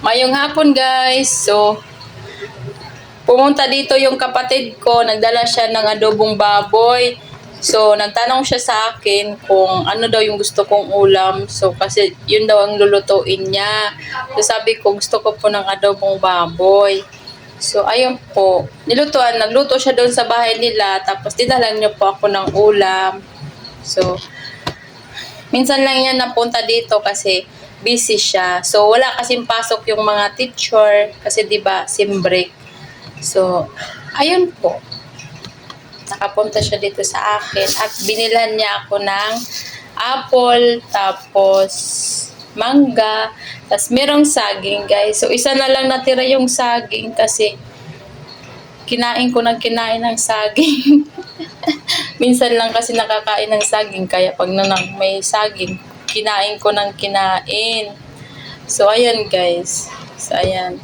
Mayong hapon guys. So, pumunta dito yung kapatid ko. Nagdala siya ng adobong baboy. So, nagtanong siya sa akin kung ano daw yung gusto kong ulam. So, kasi yun daw ang lulutuin niya. So, sabi ko, gusto ko po ng adobong baboy. So, ayun po. Nilutuan, nagluto siya doon sa bahay nila. Tapos, dinalan niya po ako ng ulam. So, minsan lang yan napunta dito kasi busy siya. So, wala kasing pasok yung mga teacher kasi 'di ba sim break. So, ayun po. Nakapunta siya dito sa akin at binilan niya ako ng apple, tapos mangga, tapos merong saging, guys. So, isa na lang natira yung saging kasi kinain ko ng kinain ng saging. Minsan lang kasi nakakain ng saging, kaya pag nanang may saging, kinain ko ng kinain. So, ayan guys. So, ayan.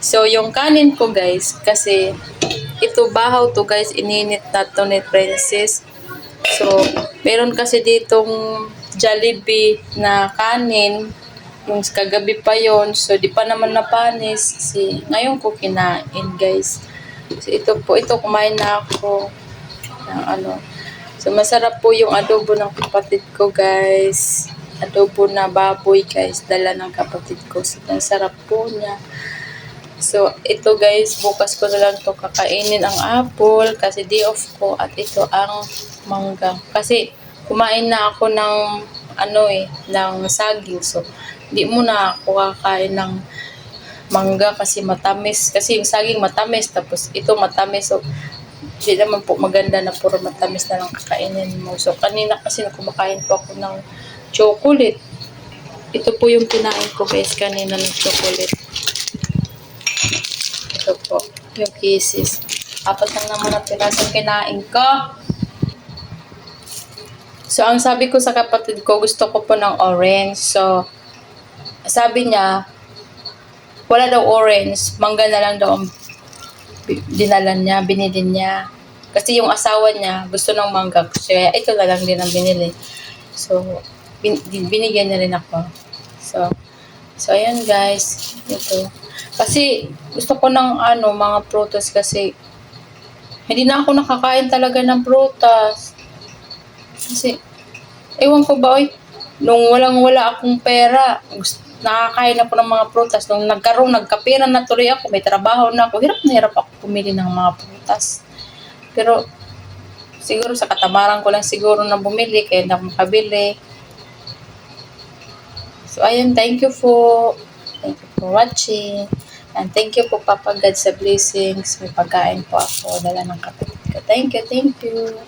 So, yung kanin ko guys, kasi ito bahaw to guys, ininit na to ni Princess. So, meron kasi ditong Jollibee na kanin. Yung kagabi pa yon So, di pa naman napanis. Si, ngayon ko kinain guys. So, ito po, ito kumain na ako ng ano. So, masarap po yung adobo ng kapatid ko, guys. Adobo na baboy, guys. Dala ng kapatid ko. So, ang sarap po niya. So, ito guys, bukas ko na lang to kakainin ang apple kasi day off ko at ito ang mangga. Kasi kumain na ako ng ano eh, ng saging. So, di muna ako kakain ng mangga kasi matamis. Kasi yung saging matamis, tapos ito matamis. So, hindi naman po maganda na puro matamis na lang kakainin mo. So, kanina kasi na kumakain po ako ng chocolate. Ito po yung kinain ko guys kanina ng chocolate. Ito po, yung kisses. Apat lang naman ang pirasong kinain ko. So, ang sabi ko sa kapatid ko, gusto ko po ng orange. So, sabi niya, wala daw orange, mangga na lang daw dinala niya, binili niya. Kasi yung asawa niya gusto ng mangga. Kaya ito na lang din ang binili. So, bin, binigyan niya rin ako. So, so ayan guys. Ito. Kasi gusto ko ng ano, mga prutas kasi hindi na ako nakakain talaga ng prutas. Kasi, ewan ko ba, oy, nung walang wala akong pera, gusto, nakakain ako ng mga prutas. Nung nagkaroon, nagkapera na tuloy ako, may trabaho na ako, hirap na hirap ako pumili ng mga prutas. Pero, siguro sa katamaran ko lang siguro na bumili, kaya ako makabili. So, ayun, thank you po. Thank you for watching. And thank you po, Papa God, sa blessings. May pagkain po ako, dala ng kapatid ko. Thank you, thank you.